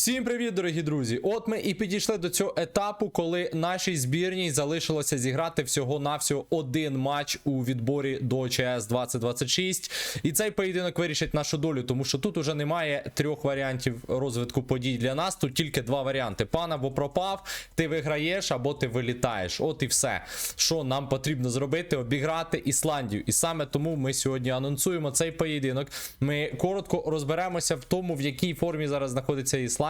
Всім привіт, дорогі друзі! От ми і підійшли до цього етапу, коли нашій збірній залишилося зіграти всього-навсього один матч у відборі до ЧС 2026. І цей поєдинок вирішить нашу долю, тому що тут уже немає трьох варіантів розвитку подій для нас. Тут тільки два варіанти: пан або пропав, ти виграєш або ти вилітаєш. От і все. Що нам потрібно зробити? Обіграти Ісландію. І саме тому ми сьогодні анонсуємо цей поєдинок. Ми коротко розберемося в тому, в якій формі зараз знаходиться Ісландія,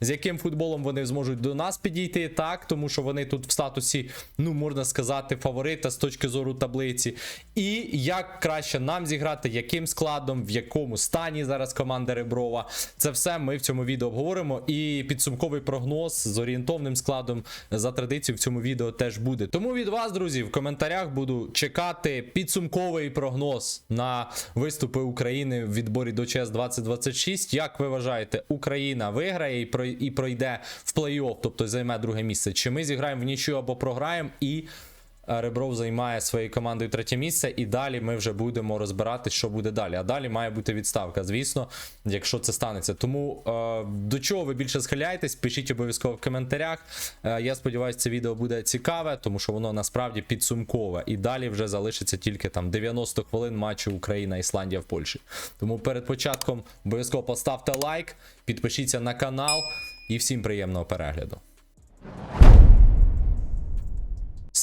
з яким футболом вони зможуть до нас підійти, так, тому що вони тут в статусі, ну можна сказати, фаворита з точки зору таблиці. І як краще нам зіграти, яким складом, в якому стані зараз команда Реброва. Це все ми в цьому відео обговоримо. І підсумковий прогноз з орієнтовним складом за традицією в цьому відео теж буде. Тому від вас, друзі, в коментарях буду чекати підсумковий прогноз на виступи України в відборі до ЧС 2026. Як ви вважаєте, Україна виграє і прой- і пройде в плей-офф, тобто займе друге місце? Чи ми зіграємо в нічию або програємо і. Е, Ребров займає своєю командою третє місце, і далі ми вже будемо розбирати, що буде далі. А далі має бути відставка, звісно, якщо це станеться. Тому е, до чого ви більше схиляєтесь, пишіть обов'язково в коментарях. Е, я сподіваюся, це відео буде цікаве, тому що воно насправді підсумкове. І далі вже залишиться тільки там 90 хвилин матчу Україна, Ісландія в Польщі. Тому перед початком обов'язково поставте лайк, підпишіться на канал і всім приємного перегляду.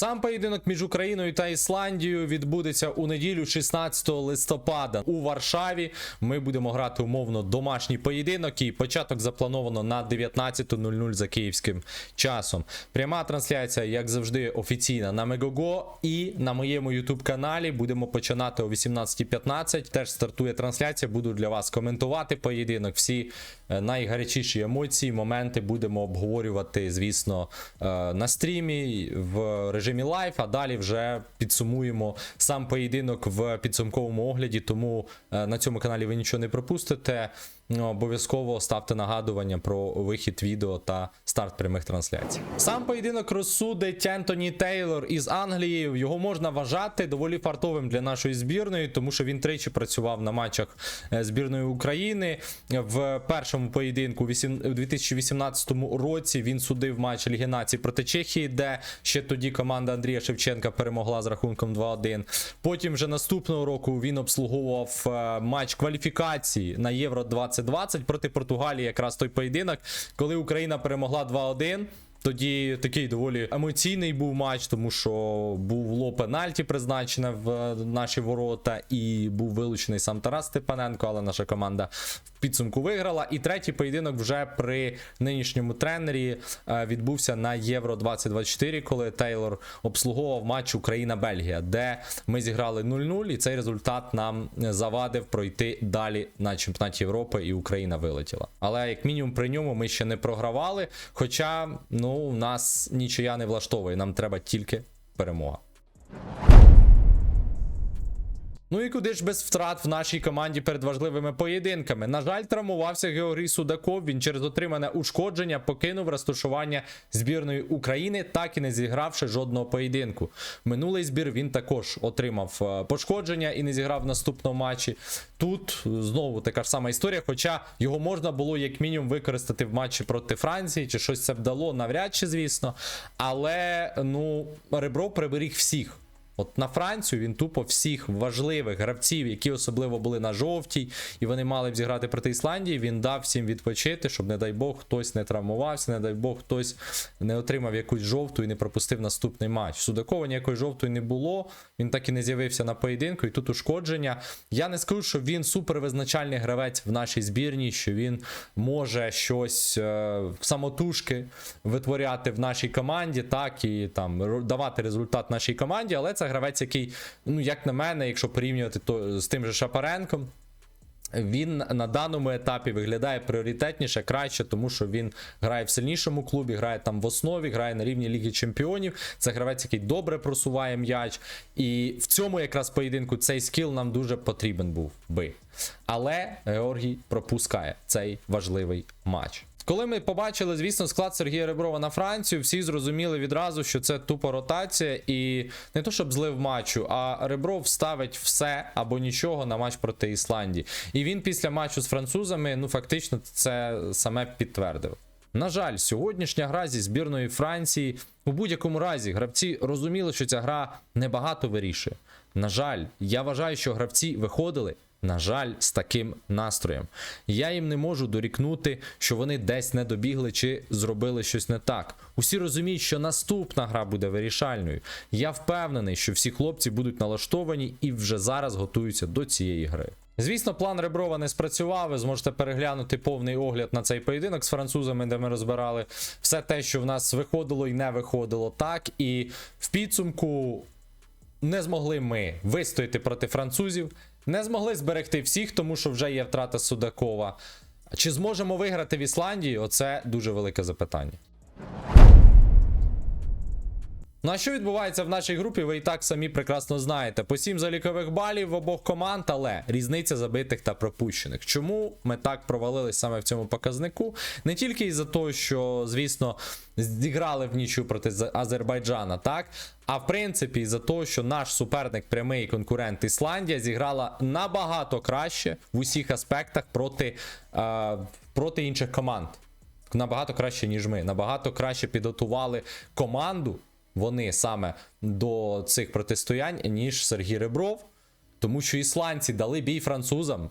Сам поєдинок між Україною та Ісландією відбудеться у неділю 16 листопада у Варшаві. Ми будемо грати умовно домашній поєдинок, і початок заплановано на 19.00 за київським часом. Пряма трансляція, як завжди, офіційна на Мегого і на моєму YouTube каналі будемо починати о 18.15. Теж стартує трансляція. Буду для вас коментувати поєдинок. Всі е, найгарячіші емоції, моменти будемо обговорювати, звісно, е, на стрімі в режимі лайв, а далі вже підсумуємо сам поєдинок в підсумковому огляді. Тому е, на цьому каналі ви нічого не пропустите. Ну, Обов'язково ставте нагадування про вихід відео та старт прямих трансляцій. Сам поєдинок розсудить Ентоні Тейлор із Англії. Його можна вважати доволі фартовим для нашої збірної, тому що він тричі працював на матчах е, збірної України. В першому поєдинку у 2018 році він судив матч Ліги Націй проти Чехії, де ще тоді команда Андрія Шевченка перемогла з рахунком 2-1. Потім вже наступного року він обслуговував е, матч кваліфікації на Євро 2020 проти Португалії, якраз той поєдинок, коли Україна перемогла 2-1. Тоді такий доволі емоційний був матч, тому що був ло пенальті призначене в е, наші ворота, і був вилучений сам Тарас Степаненко, але наша команда в підсумку виграла. І третій поєдинок вже при нинішньому тренері е, відбувся на Євро 2024, коли Тейлор обслуговував матч Україна-Бельгія, де ми зіграли 0-0, і цей результат нам завадив пройти далі на чемпіонат Європи, і Україна вилетіла. Але як мінімум при ньому ми ще не програвали. Хоча ну нас нічия не влаштовує, нам треба тільки перемога. Ну і куди ж без втрат в нашій команді перед важливими поєдинками. На жаль, травмувався Георгій Судаков. Він через отримане ушкодження покинув розташування збірної України, так і не зігравши жодного поєдинку. Минулий збір він також отримав е, пошкодження і не зіграв в наступному матчі. Тут знову така ж сама історія, хоча його можна було як мінімум використати в матчі проти Франції, чи щось це вдало, навряд чи, звісно. Але ну, Ребро приберіг всіх. От на Францію він тупо всіх важливих гравців, які особливо були на жовтій, і вони мали б зіграти проти Ісландії. Він дав всім відпочити, щоб, не дай Бог, хтось не травмувався, не дай Бог, хтось не отримав якусь жовту і не пропустив наступний матч. Судакова ніякої жовтої не було. Він так і не з'явився на поєдинку, і тут ушкодження. Я не скажу, що він супервизначальний гравець в нашій збірній, що він може щось е, самотужки витворяти в нашій команді, так і там давати результат нашій команді, але це гравець, який, ну як на мене, якщо порівнювати то з тим же Шапаренком. Він на даному етапі виглядає пріоритетніше, краще, тому що він грає в сильнішому клубі, грає там в основі, грає на рівні Ліги Чемпіонів. Це гравець, який добре просуває м'яч. І в цьому якраз поєдинку цей скіл нам дуже потрібен був би. Але Георгій пропускає цей важливий матч. Коли ми побачили, звісно, склад Сергія Реброва на Францію, всі зрозуміли відразу, що це тупо ротація, і не то, щоб злив матчу, а Ребров ставить все або нічого на матч проти Ісландії. І він після матчу з французами, ну фактично, це саме підтвердив. На жаль, сьогоднішня гра зі збірної Франції у будь-якому разі гравці розуміли, що ця гра небагато вирішує. На жаль, я вважаю, що гравці виходили. На жаль, з таким настроєм. Я їм не можу дорікнути, що вони десь не добігли чи зробили щось не так. Усі розуміють, що наступна гра буде вирішальною. Я впевнений, що всі хлопці будуть налаштовані і вже зараз готуються до цієї гри. Звісно, план Реброва не спрацював. Ви зможете переглянути повний огляд на цей поєдинок з французами, де ми розбирали все те, що в нас виходило і не виходило так. І в підсумку не змогли ми вистояти проти французів, не змогли зберегти всіх, тому що вже є втрата Судакова. Чи зможемо виграти в Ісландії? Оце дуже велике запитання. Ну а що відбувається в нашій групі, ви і так самі прекрасно знаєте. По 7 залікових балів в обох команд, але різниця забитих та пропущених. Чому ми так провалились саме в цьому показнику? Не тільки із-за того, що, звісно, зіграли в нічю проти Азербайджана, так? А в принципі, із-за того, що наш суперник, прямий конкурент Ісландія, зіграла набагато краще в усіх аспектах проти, е, проти інших команд набагато краще, ніж ми. Набагато краще підготували команду вони саме до цих протистоянь, ніж Сергій Ребров. Тому що ісландці дали бій французам.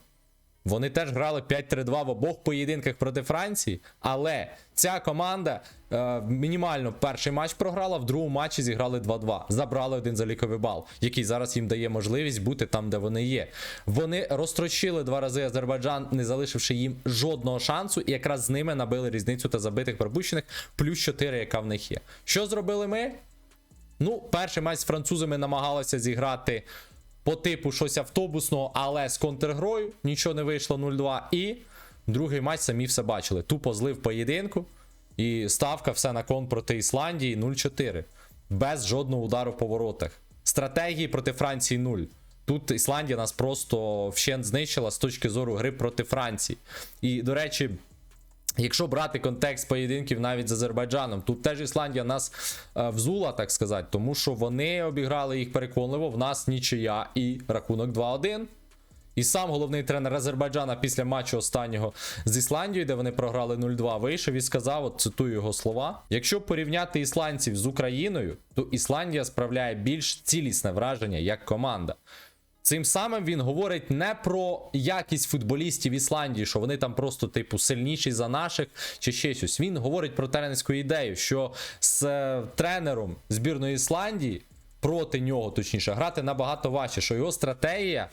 Вони теж грали 5-3-2 в обох поєдинках проти Франції. Але ця команда е, мінімально перший матч програла, в другому матчі зіграли 2-2. Забрали один заліковий бал, який зараз їм дає можливість бути там, де вони є. Вони розтрощили два рази Азербайджан, не залишивши їм жодного шансу, і якраз з ними набили різницю та забитих пропущених, плюс 4, яка в них є. Що зробили ми? Ну, перший матч з французами намагалися зіграти по типу щось автобусного, але з контргрою нічого не вийшло 0-2. І другий матч самі все бачили. Тупо злив поєдинку. І ставка все на кон проти Ісландії 0-4. Без жодного удару по воротах. Стратегії проти Франції 0. Тут Ісландія нас просто вщент знищила з точки зору гри проти Франції. І, до речі, Якщо брати контекст поєдинків навіть з Азербайджаном, тут теж Ісландія нас е, взула, так сказати, тому що вони обіграли їх переконливо. В нас нічия і рахунок 2-1. І сам головний тренер Азербайджана після матчу останнього з Ісландією, де вони програли 0-2, вийшов і сказав: от цитую його слова: якщо порівняти ісландців з Україною, то Ісландія справляє більш цілісне враження як команда. Цим самим він говорить не про якість футболістів Ісландії, що вони там просто, типу, сильніші за наших чи ще щось. Він говорить про тренерську ідею, що з е, тренером збірної Ісландії проти нього, точніше, грати набагато важче, що його стратегія.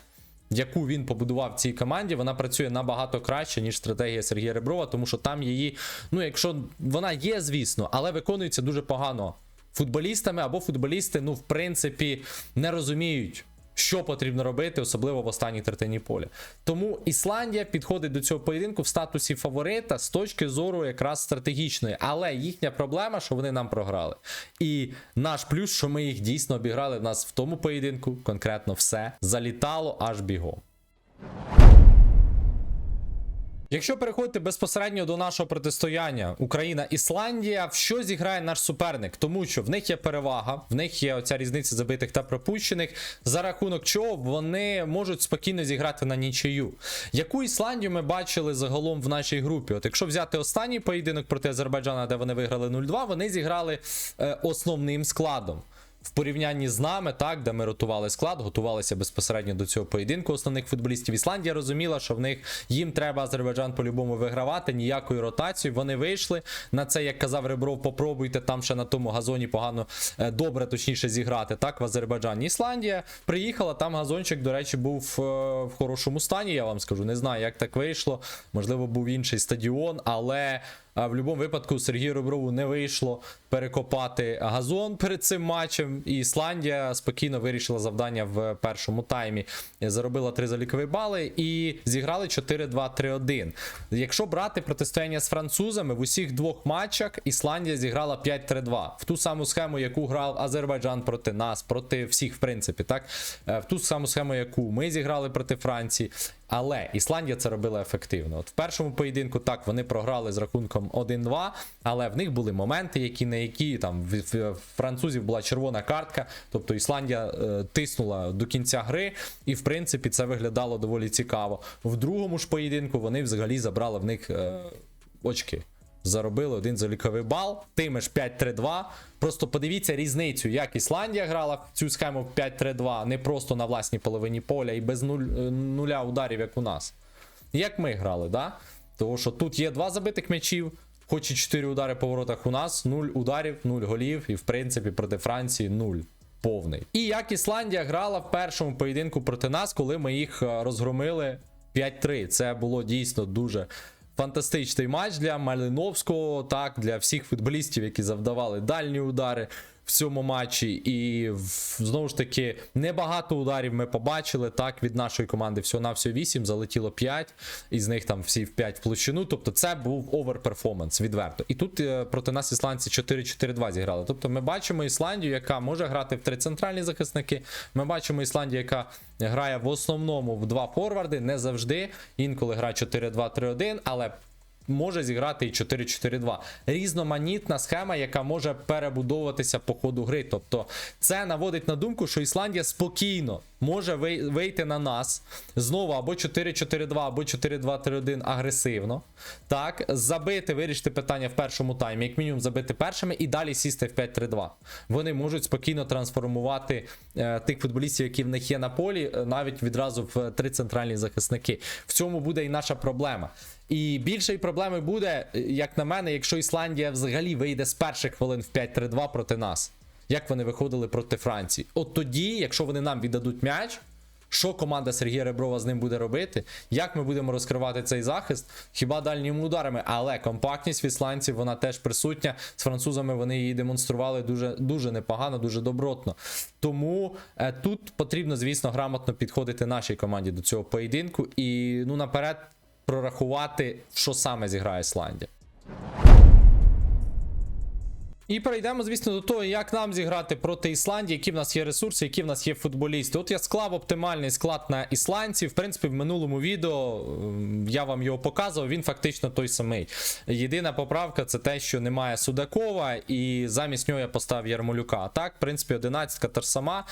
Яку він побудував в цій команді, вона працює набагато краще, ніж стратегія Сергія Реброва, тому що там її, ну якщо вона є, звісно, але виконується дуже погано футболістами, або футболісти, ну, в принципі, не розуміють, що потрібно робити, особливо в останній третині поля. Тому Ісландія підходить до цього поєдинку в статусі фаворита з точки зору якраз стратегічної. Але їхня проблема, що вони нам програли. І наш плюс, що ми їх дійсно обіграли. В нас в тому поєдинку конкретно все залітало аж бігом. Якщо переходити безпосередньо до нашого протистояння Україна-Ісландія, в що зіграє наш суперник? Тому що в них є перевага, в них є оця різниця забитих та пропущених, за рахунок чого вони можуть спокійно зіграти на нічию. Яку Ісландію ми бачили загалом в нашій групі? От якщо взяти останній поєдинок проти Азербайджана, де вони виграли 0-2, вони зіграли е, основним складом. В порівнянні з нами, так, де ми ротували склад, готувалися безпосередньо до цього поєдинку основних футболістів. Ісландія розуміла, що в них їм треба Азербайджан по-любому вигравати, ніякою ротацією. Вони вийшли на це, як казав Ребров, попробуйте там ще на тому газоні погано е, добре, точніше зіграти. Так, в Азербайджані. Ісландія приїхала, там газончик, до речі, був е, в хорошому стані. Я вам скажу. Не знаю, як так вийшло. Можливо, був інший стадіон, але. А в будь-якому випадку Сергію Реброву не вийшло перекопати газон перед цим матчем. І Ісландія спокійно вирішила завдання в першому таймі. Заробила 3 залікові бали і зіграли 4-2-3-1. Якщо брати протистояння з французами, в усіх двох матчах Ісландія зіграла 5-3-2. В ту саму схему, яку грав Азербайджан проти нас, проти всіх, в принципі, так Е, в ту саму схему, яку ми зіграли проти Франції. Але Ісландія це робила ефективно. От в першому поєдинку так вони програли з рахунком рахунком 1-2, але в них були моменти, які на які там в французів була червона картка. Тобто Ісландія е, тиснула до кінця гри, і в принципі це виглядало доволі цікаво. В другому ж поєдинку вони взагалі забрали в них е, очки. Заробили один заліковий бал, тими ж 5-3-2. Просто подивіться різницю, як Ісландія грала в цю схему 5-3-2, не просто на власній половині поля і без нуль, е, нуля ударів, як у нас. Як ми грали, да? Тому що тут є два забитих м'ячів, хоч і 4 удари по воротах у нас, 0 ударів, 0 голів, і в принципі проти Франції 0. Повний. І як Ісландія грала в першому поєдинку проти нас, коли ми їх е, розгромили 5-3. Це було дійсно дуже фантастичний матч для Малиновського, так, для всіх футболістів, які завдавали дальні удари в цьому матчі. І знову ж таки, небагато ударів ми побачили. Так, від нашої команди всього на всього 8, залетіло 5, із них там всі в 5 в площину. Тобто це був оверперформанс відверто. І тут е, проти нас ісландці 4-4-2 зіграли. Тобто ми бачимо Ісландію, яка може грати в три центральні захисники. Ми бачимо Ісландію, яка грає в основному в два форварди, не завжди. Інколи грає 4-2-3-1, але може зіграти і 4-4-2. Різноманітна схема, яка може перебудовуватися по ходу гри. Тобто це наводить на думку, що Ісландія спокійно може вий- вийти на нас знову або 4-4-2, або 4-2-3-1 агресивно. Так, забити, вирішити питання в першому таймі, як мінімум забити першими, і далі сісти в 5-3-2. Вони можуть спокійно трансформувати е, тих футболістів, які в них є на полі, е, навіть відразу в три центральні захисники. В цьому буде і наша проблема. І більшої проблеми буде, е, як на мене, якщо Ісландія взагалі вийде з перших хвилин в 5-3-2 проти нас. Як вони виходили проти Франції? От тоді, якщо вони нам віддадуть м'яч, що команда Сергія Реброва з ним буде робити? Як ми будемо розкривати цей захист? Хіба дальніми ударами? Але компактність в ісландців вона теж присутня. З французами вони її демонстрували дуже, дуже непогано, дуже добротно. Тому е, тут потрібно, звісно, грамотно підходити нашій команді до цього поєдинку і ну наперед прорахувати, що саме зіграє Ісландія. І перейдемо, звісно, до того, як нам зіграти проти Ісландії, які в нас є ресурси, які в нас є футболісти. От я склав оптимальний склад на ісландців. В принципі, в минулому відео я вам його показував. Він фактично той самий. Єдина поправка це те, що немає Судакова, і замість нього я поставив Ярмолюка. А так, в принципі, 11 та ж сама.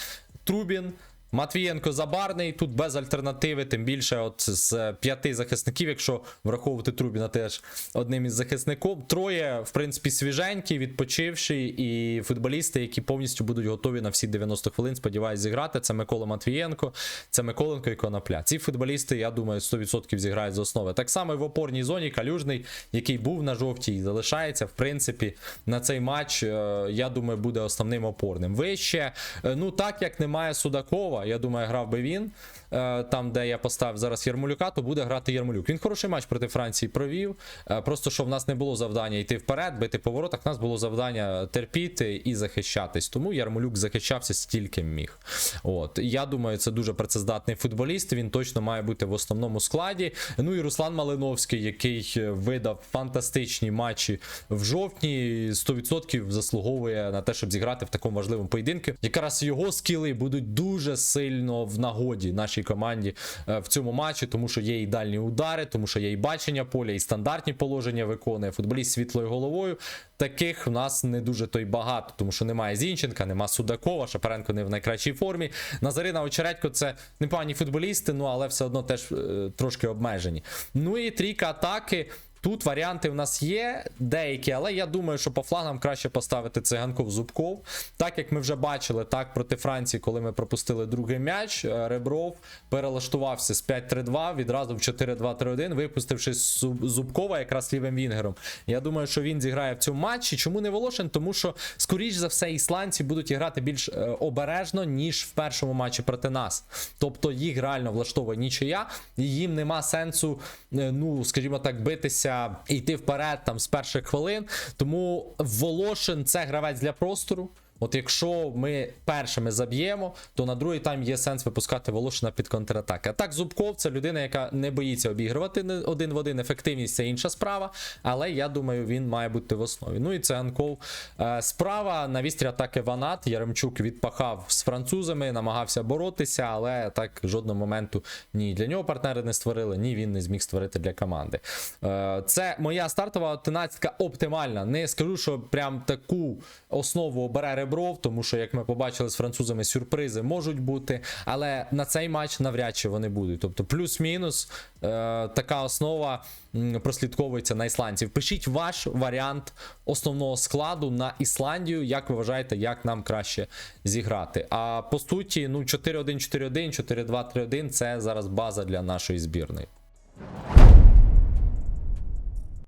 Трубін. Матвієнко Забарний, тут без альтернативи, тим більше от з п'яти захисників, якщо враховувати Трубіна теж одним із захисників. Троє, в принципі, свіженькі, відпочивші, і футболісти, які повністю будуть готові на всі 90 хвилин, сподіваюсь, зіграти. Це Микола Матвієнко, це Миколенко і Конопля. Ці футболісти, я думаю, 100% зіграють з основи. Так само і в опорній зоні Калюжний, який був на жовтій і залишається, в принципі, на цей матч, е, я думаю, буде основним опорним. Вище, е, ну так як немає Судакова, я думаю, грав би він. Е, Там, де я поставив зараз Ярмолюка, то буде грати Ярмолюк. Він хороший матч проти Франції провів. Е, Просто що в нас не було завдання йти вперед, бити по воротах, нас було завдання терпіти і захищатись. Тому Ярмолюк захищався стільки міг. От я думаю, це дуже працездатний футболіст. Він точно має бути в основному складі. Ну і Руслан Малиновський, який е, видав фантастичні матчі в жовтні, 100% заслуговує на те, щоб зіграти в такому важливому поєдинку. Якраз його скіли будуть дуже сильно в нагоді нашій команді е, в цьому матчі, тому що є і дальні удари, тому що є і бачення поля, і стандартні положення виконує. Футболіст світлою головою. Таких в нас не дуже то й багато, тому що немає Зінченка, нема Судакова, Шапаренко не в найкращій формі. Назарина Очередько це непогані футболісти, ну але все одно теж е, трошки обмежені. Ну і трійка атаки. Тут варіанти в нас є деякі, але я думаю, що по флангам краще поставити циганков зубков. Так як ми вже бачили, так проти Франції, коли ми пропустили другий м'яч, е, Ребров перелаштувався з 5-3-2 відразу в 4-2-3-1, випустивши Зубкова якраз лівим вінгером. Я думаю, що він зіграє в цьому матчі. Чому не Волошин? Тому що, скоріш за все, ісландці будуть грати більш е, обережно, ніж в першому матчі проти нас. Тобто їх реально влаштовує нічия, і їм нема сенсу, е, ну скажімо так, битися і йти вперед там з перших хвилин. Тому Волошин це гравець для простору. От якщо ми першими заб'ємо, то на другий тайм є сенс випускати Волошина під контратаки. А так, Зубков це людина, яка не боїться обігрувати один в один. Ефективність це інша справа. Але я думаю, він має бути в основі. Ну і це Анков. Е, Справа на вістрі атаки Ванат. Яремчук відпахав з французами, намагався боротися, але так жодного моменту ні для нього партнери не створили, ні він не зміг створити для команди. Е, Це моя стартова одинадцятка оптимальна. Не скажу, що прям таку основу обере Ребров, тому що, як ми побачили з французами, сюрпризи можуть бути, але на цей матч навряд чи вони будуть. Тобто, плюс-мінус е, така основа прослідковується на ісландців. Пишіть ваш варіант основного складу на Ісландію. Як ви вважаєте, як нам краще зіграти? А по суті, ну 4-1-4-1, 4-2-3-1 це зараз база для нашої збірної.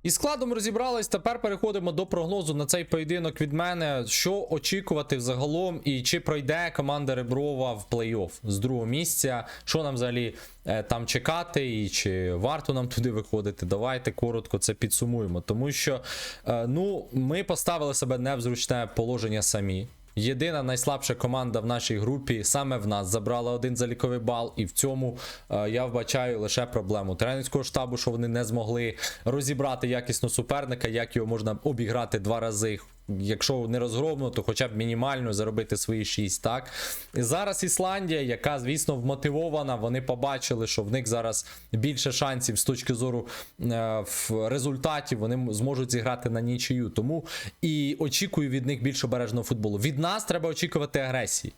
І складом розібрались. Тепер переходимо до прогнозу на цей поєдинок від мене. Що очікувати взагалом, і чи пройде команда Реброва в плей-офф з другого місця? Що нам взагалі е, там чекати, і чи варто нам туди виходити? Давайте коротко це підсумуємо. Тому що е, ну, ми поставили себе не в зручне положення самі. Єдина найслабша команда в нашій групі саме в нас забрала один заліковий бал, і в цьому е, я вбачаю лише проблему тренерського штабу, що вони не змогли розібрати якісно суперника, як його можна обіграти два рази. Якщо не розгромно, то хоча б мінімально заробити свої 6, так? І зараз Ісландія, яка, звісно, вмотивована, вони побачили, що в них зараз більше шансів з точки зору е, в результаті, вони зможуть зіграти на нічию. Тому і очікую від них більш обережного футболу. Від нас треба очікувати агресії.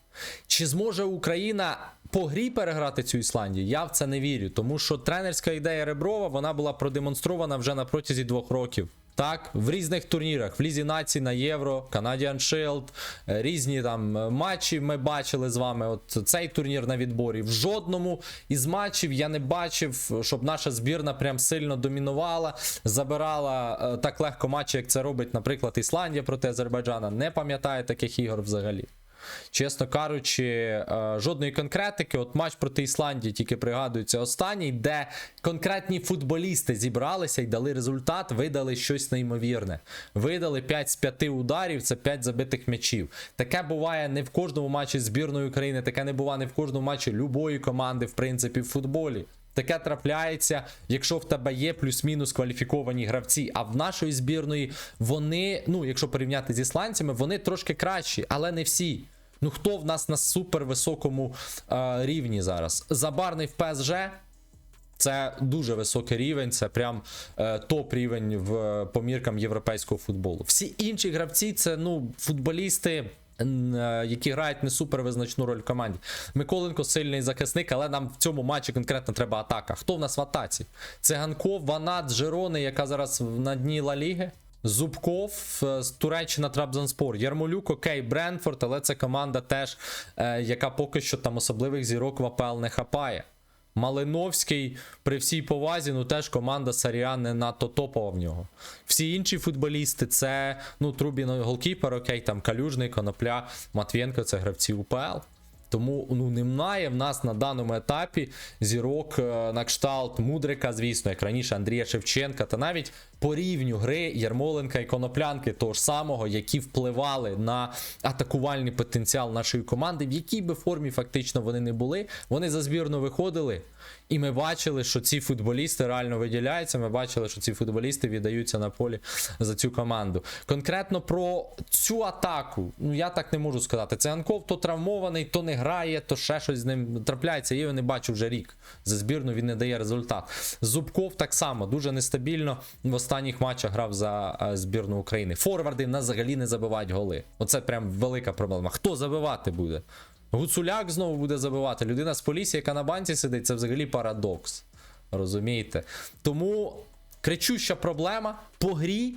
Чи зможе Україна по грі переграти цю Ісландію? Я в це не вірю, тому що тренерська ідея Реброва вона була продемонстрована вже на протязі двох років. Так, в різних турнірах, в Лізі націй на Євро, Canadian Shield, е, різні там е, матчі ми бачили з вами. От цей турнір на відборі. В жодному із матчів я не бачив, щоб наша збірна прям сильно домінувала, забирала е, так легко матчі, як це робить, наприклад, Ісландія проти Азербайджана. Не пам'ятаю таких ігор взагалі. Чесно кажучи, е, жодної конкретики. От матч проти Ісландії тільки пригадується останній, де конкретні футболісти зібралися і дали результат, видали щось неймовірне. Видали 5 з 5 ударів, це 5 забитих м'ячів. Таке буває не в кожному матчі збірної України, таке не буває не в кожному матчі любої команди, в принципі, в футболі. Таке трапляється, якщо в тебе є плюс-мінус кваліфіковані гравці. А в нашої збірної вони, ну якщо порівняти з ісландцями, вони трошки кращі, але не всі. Ну хто в нас на супер високому е, рівні зараз? Забарний в ПСЖ. Це дуже високий рівень, це прям е, топ рівень в е, по європейського футболу. Всі інші гравці це ну футболісти. е, Які грають не супер визначну роль в команді. Миколенко сильний захисник, але нам в цьому матчі конкретно треба атака. Хто в нас в атаці? Циганков, Ванат, Жирони, яка зараз на дні Ла Ліги. Зубков, е, Туреччина, Трабзонспор, Ярмолюк, окей, Бренфорд, але це команда теж, е, яка поки що там особливих зірок в АПЛ не хапає. Малиновський, при всій повазі, ну теж команда Саріа не надто топова в нього. Всі інші футболісти це ну, Трубін голкіпер, окей, там Калюжний, Конопля, Матвєнко це гравці УПЛ. Тому ну немає в нас на даному етапі зірок е, на кшталт Мудрика, звісно, як раніше Андрія Шевченка, та навіть по рівню гри Ярмоленка і Коноплянки того ж самого, які впливали на атакувальний потенціал нашої команди, в якій би формі фактично вони не були. Вони за збірну виходили, і ми бачили, що ці футболісти реально виділяються. Ми бачили, що ці футболісти віддаються на полі за цю команду. Конкретно про цю атаку, ну я так не можу сказати. Це Анков то травмований, то не грає, то ще щось з ним трапляється. Я його не бачу вже рік. За збірну він не дає результат. Зубков так само дуже нестабільно в останніх матчах грав за е, збірну України. Форварди на взагалі не забивають голи. Оце прям велика проблема. Хто забивати буде? Гуцуляк знову буде забивати. Людина з Полісі, яка на банці сидить, це взагалі парадокс. Розумієте? Тому кричуща проблема по грі.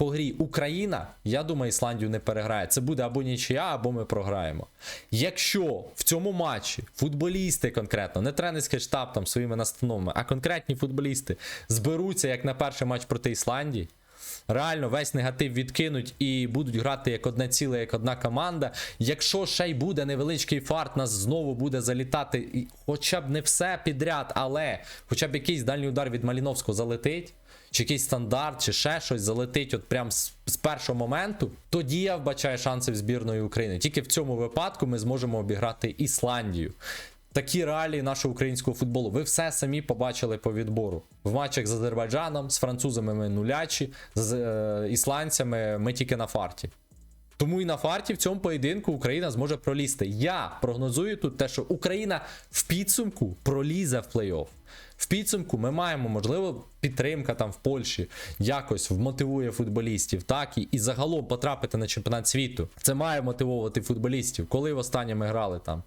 По грі Україна, я думаю, Ісландію не переграє. Це буде або нічия, або ми програємо. Якщо в цьому матчі футболісти конкретно, не тренерський штаб там своїми настановами, а конкретні футболісти зберуться як на перший матч проти Ісландії, реально весь негатив відкинуть і будуть грати як одне ціле, як одна команда. Якщо ще й буде невеличкий фарт, нас знову буде залітати, хоча б не все підряд, але хоча б якийсь дальній удар від Маліновського залетить. Чи якийсь стандарт, чи ще щось залетить от прям з, з першого моменту, тоді я вбачаю шанси в збірної України. Тільки в цьому випадку ми зможемо обіграти Ісландію. Такі реалії нашого українського футболу. Ви все самі побачили по відбору. В матчах з Азербайджаном, з французами ми нулячі, з е, ісландцями ми тільки на фарті. Тому і на фарті в цьому поєдинку Україна зможе пролізти. Я прогнозую тут те, що Україна в підсумку пролізе в плей-офф. В підсумку ми маємо, можливо, підтримка там в Польщі якось вмотивує футболістів, так і, і загалом потрапити на чемпіонат світу. Це має мотивувати футболістів. Коли востаннє ми грали там?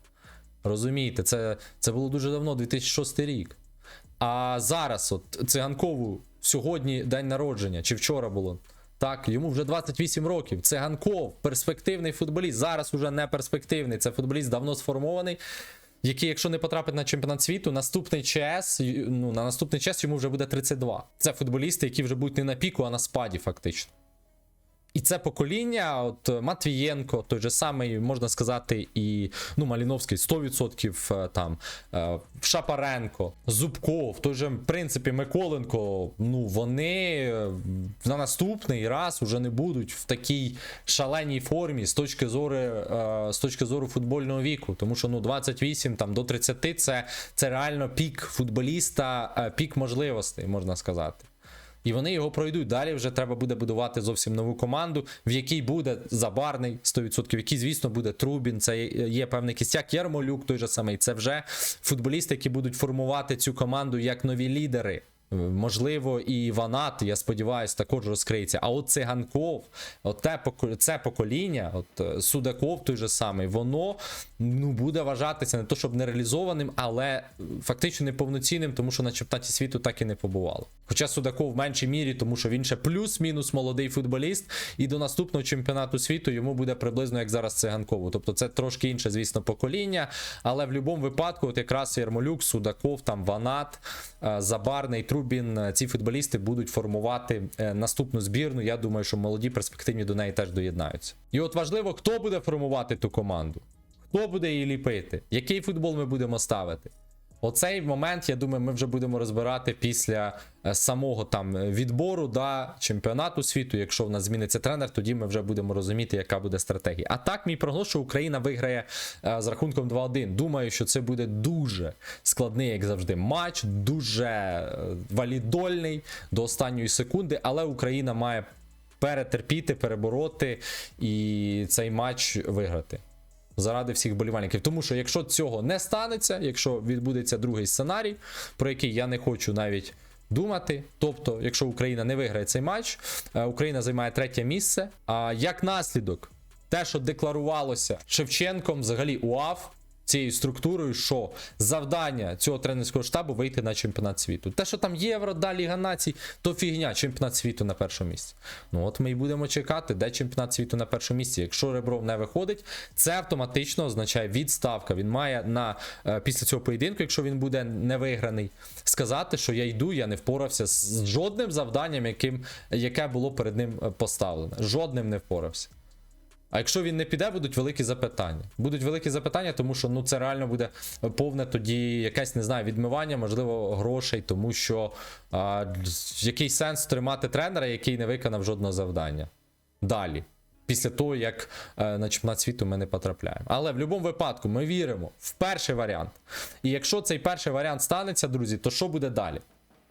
Розумієте, це, це було дуже давно, 2006 рік. А зараз, от циганкову сьогодні день народження, чи вчора було. Так, йому вже 28 років. Циганков, перспективний футболіст. Зараз уже не перспективний. Це футболіст давно сформований, який, якщо не потрапить на чемпіонат світу, наступний ЧС, ну, на наступний ЧС йому вже буде 32. Це футболісти, які вже будуть не на піку, а на спаді, фактично. І це покоління, от е, Матвієнко, той же самий, можна сказати, і ну, Маліновський 100% е, там, е, Шапаренко, Зубков, той же, в принципі, Миколенко. Ну, вони на наступний раз уже не будуть в такій шаленій формі з точки зору, з точки зору футбольного віку. Тому що ну, 28 там, до 30 це, це реально пік футболіста, пік можливостей, можна сказати. І вони його пройдуть. Далі вже треба буде будувати зовсім нову команду, в якій буде Забарний 100%, в якій, звісно, буде Трубін. Це є- певний кістяк. Ярмолюк той же самий. Це вже футболісти, які будуть формувати цю команду як нові лідери. Е, Можливо, і Ванат, я сподіваюся, також розкриється. А от Циганков, от це покоління, от е, Судаков той же самий, воно ну, буде вважатися не то, щоб нереалізованим, але е, фактично неповноцінним, тому що на чемпіонаті світу так і не побувало. Хоча Судаков в меншій мірі, тому що він ще плюс-мінус молодий футболіст, і до наступного чемпіонату світу йому буде приблизно як зараз Циганкову. Тобто це трошки інше, звісно, покоління. Але в будь-якому випадку, от якраз Ярмолюк, Судаков, там Ванат, Забарний, Трубін, е, ці футболісти будуть формувати е, наступну збірну. Я думаю, що молоді перспективні до неї теж доєднаються. І от важливо, хто буде формувати ту команду, хто буде її ліпити, який футбол ми будемо ставити. Оцей момент, я думаю, ми вже будемо розбирати після е, самого там відбору да, чемпіонату світу. Якщо в нас зміниться тренер, тоді ми вже будемо розуміти, яка буде стратегія. А так, мій прогноз, що Україна виграє е, з рахунком 2-1. Думаю, що це буде дуже складний, як завжди, матч, дуже е, валідольний до останньої секунди, але Україна має перетерпіти, перебороти і цей матч виграти заради всіх болівальників. Тому що якщо цього не станеться, якщо відбудеться другий сценарій, про який я не хочу навіть думати, тобто, якщо Україна не виграє цей матч, е, Україна займає третє місце. А як наслідок, те, що декларувалося Шевченком, взагалі УАФ. Цією структурою, що завдання цього тренерського штабу вийти на чемпіонат світу. Те, що там євро, да, Ліга націй, то фігня, чемпіонат світу на першому місці. Ну от ми і будемо чекати, де чемпіонат світу на першому місці. Якщо Ребров не виходить, це автоматично означає відставка. Він має на е, після цього поєдинку, якщо він буде не виграний, сказати, що я йду, я не впорався з жодним завданням, яким, яке було перед ним е, поставлено. Жодним не впорався. А якщо він не піде, будуть великі запитання. Будуть великі запитання, тому що ну це реально буде повне тоді якесь не знаю, відмивання, можливо, грошей, тому що а, який сенс тримати тренера, який не виконав жодного завдання. Далі. Після того, як е, на чемпіонат світу ми не потрапляємо. Але в будь-якому випадку ми віримо в перший варіант. І якщо цей перший варіант станеться, друзі, то що буде далі?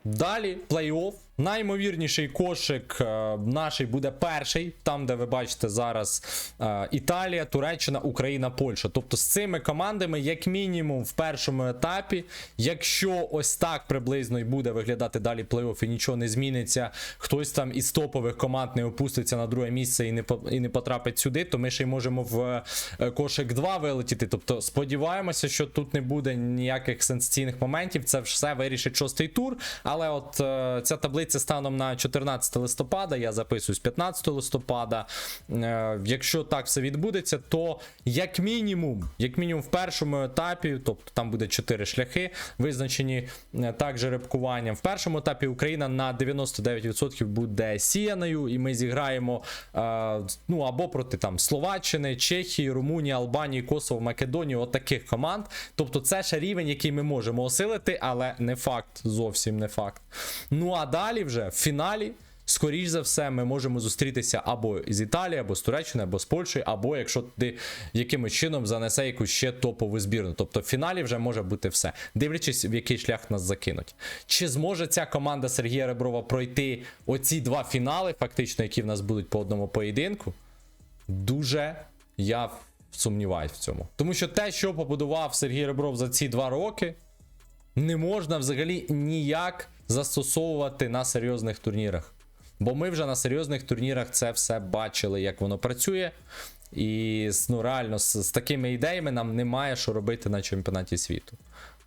Далі плей-офф. Наймовірніший кошик е, буде перший, там, де ви бачите зараз е, Італія, Туреччина, Україна, Польща. Тобто з цими командами, як мінімум, в першому етапі, якщо ось так приблизно і буде виглядати далі плей-офф і нічого не зміниться, хтось там із топових команд не опуститься на друге місце і не і не потрапить сюди, то ми ще й можемо в е, кошик 2 вилетіти. Тобто сподіваємося, що тут не буде ніяких сенсаційних моментів. Це все вирішить шостий тур. Але от е, ця таблиця відбудеться станом на 14 листопада. Я записуюсь 15 листопада. Е, Якщо так все відбудеться, то як мінімум, як мінімум в першому етапі, тобто там буде 4 шляхи, визначені е, також рибкуванням. В першому етапі Україна на 99% буде сіяною, і ми зіграємо е, ну або проти там Словаччини, Чехії, Румунії, Албанії, Косово, Македонії, от команд. Тобто це ще рівень, який ми можемо осилити, але не факт, зовсім не факт. Ну а далі вже в фіналі. Скоріш за все, ми можемо зустрітися або з Італії, або з Туреччини, або з Польщею, або якщо ти якимось чином занесе якусь ще топову збірну. Тобто в фіналі вже може бути все, дивлячись, в який шлях нас закинуть. Чи зможе ця команда Сергія Реброва пройти оці два фінали, фактично, які в нас будуть по одному поєдинку? Дуже я сумніваюсь в цьому. Тому що те, що побудував Сергій Ребров за ці два роки, не можна взагалі ніяк застосовувати на серйозних турнірах. Бо ми вже на серйозних турнірах це все бачили, як воно працює. І ну, реально з, з такими ідеями нам немає що робити на чемпіонаті світу.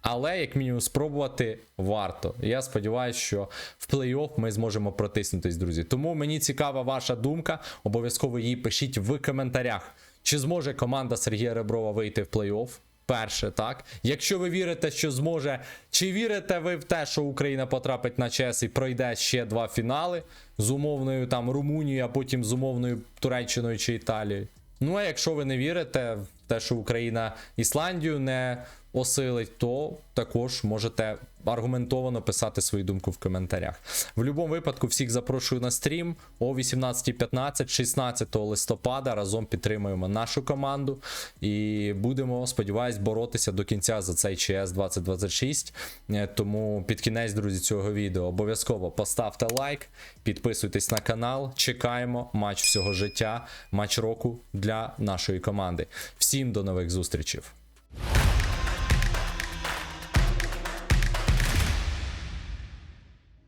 Але, як мінімум, спробувати варто. Я сподіваюся, що в плей-офф ми зможемо протиснутись, друзі. Тому мені цікава ваша думка. Обов'язково її пишіть в коментарях. Чи зможе команда Сергія Реброва вийти в плей-офф? Перше, так. Якщо ви вірите, що зможе, чи вірите ви в те, що Україна потрапить на ЧЕС і пройде ще два фінали з умовною там Румунією, а потім з умовною Туреччиною чи Італією? Ну а якщо ви не вірите в те, що Україна Ісландію не осилить, то також можете аргументовано писати свою думку в коментарях. В будь-якому випадку всіх запрошую на стрім о 18.15, 16 листопада. Разом підтримуємо нашу команду і будемо, сподіваюсь, боротися до кінця за цей ЧС 2026. Е, Тому під кінець, друзі, цього відео обов'язково поставте лайк, підписуйтесь на канал. Чекаємо матч всього життя, матч року для нашої команди. Всім до нових зустрічей.